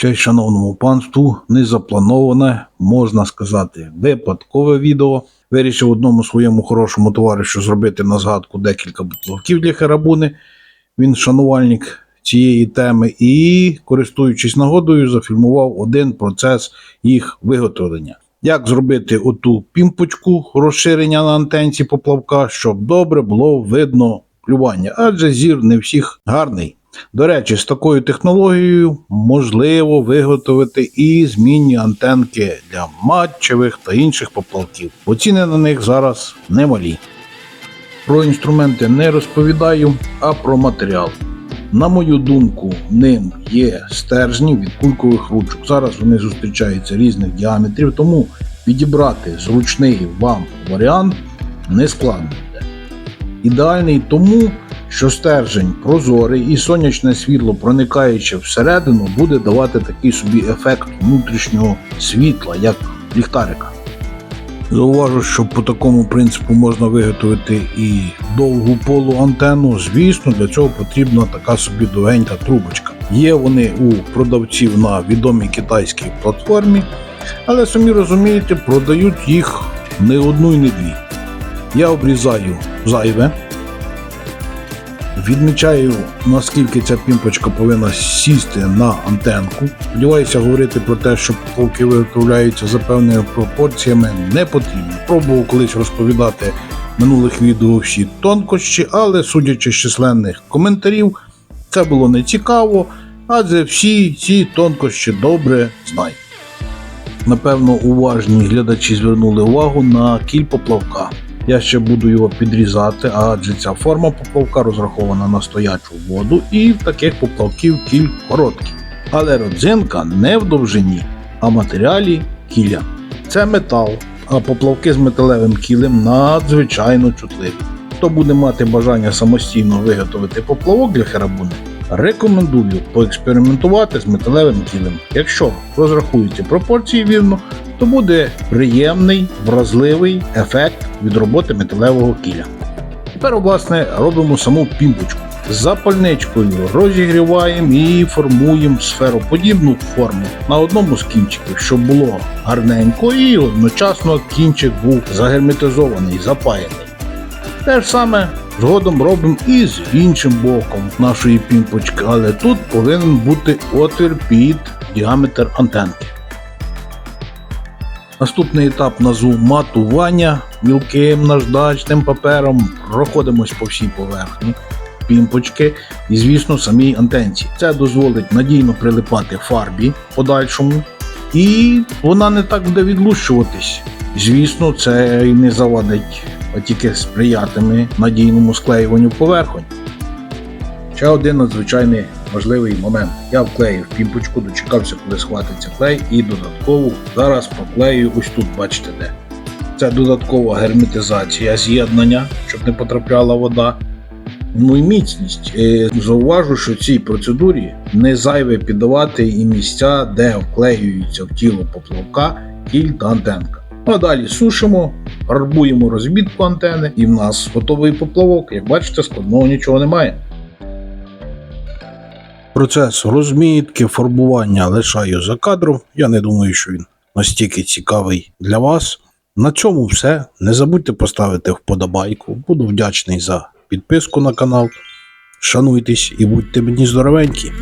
Честь шановному панству, незаплановане, можна сказати, випадкове відео. Вирішив одному своєму хорошому товаришу зробити на згадку декілька бутловків для Херабуни. Він шанувальник цієї теми і, користуючись нагодою, зафільмував один процес їх виготовлення. Як зробити оту пімпочку розширення на антенці поплавка, щоб добре було видно клювання, адже зір не всіх гарний. До речі, з такою технологією можливо виготовити і змінні антенки для матчевих та інших поплавків. бо ціни на них зараз немалі. Про інструменти не розповідаю, а про матеріал. На мою думку, ним є стержні від кулькових ручок. Зараз вони зустрічаються різних діаметрів, тому підібрати зручний вам варіант не складно. Ідеальний тому, що стержень прозорий і сонячне світло, проникаючи всередину, буде давати такий собі ефект внутрішнього світла, як ліхтарика. Зауважу, що по такому принципу можна виготовити і довгу полуантенну. Звісно, для цього потрібна така собі довгенька трубочка. Є вони у продавців на відомій китайській платформі, але самі розумієте, продають їх не одну і не дві. Я обрізаю зайве, відмічаю, наскільки ця пімпочка повинна сісти на антенку. Сподіваюся, говорити про те, що поплавки виготовляються за певними пропорціями, не потрібно. Пробував колись розповідати в минулих відео всі тонкощі, але судячи з численних коментарів, це було не цікаво, адже всі ці тонкощі добре знають. Напевно, уважні глядачі звернули увагу на кіль поплавка. Я ще буду його підрізати, адже ця форма поплавка розрахована на стоячу воду і таких поплавків кіль короткі. Але родзинка не в довжині, а в матеріалі кіля. Це метал, а поплавки з металевим кілем надзвичайно чутливі. Хто буде мати бажання самостійно виготовити поплавок для херабуни, рекомендую поекспериментувати з металевим кілем. Якщо розрахуєте пропорції вірно, то буде приємний, вразливий ефект від роботи металевого кіля. Тепер, власне, робимо саму пімпочку. Запальничкою розігріваємо і формуємо сфероподібну форму на одному з кінчиків, щоб було гарненько і одночасно кінчик був загерметизований, запаяний. Те ж саме згодом робимо і з іншим боком нашої пімпочки, але тут повинен бути отвір під діаметр антенки. Наступний етап назву матування мілким наждачним папером. Проходимось по всій поверхні пімпочки і, звісно, самій антенці. Це дозволить надійно прилипати фарбі подальшому, і вона не так буде відлущуватись. Звісно, це і не завадить, а тільки сприятиме надійному склеюванню поверхонь. Ще один надзвичайний важливий момент. Я вклеїв пімпочку, дочекався, коли схватиться клей, і додатково зараз проклею ось тут, бачите де. Це додаткова герметизація з'єднання, щоб не потрапляла вода. Ну і міцність. Е, Зауважу, що цій процедурі не зайве піддавати і місця, де вклеюються в тіло поплавка кіль та антенка. А далі сушимо, гарбуємо розбітку антени, і в нас готовий поплавок. Як бачите, складного нічого немає. Процес розмітки, формування лишаю за кадром. Я не думаю, що він настільки цікавий для вас. На цьому все. Не забудьте поставити вподобайку. Буду вдячний за підписку на канал. Шануйтесь і будьте мені здоровенькі.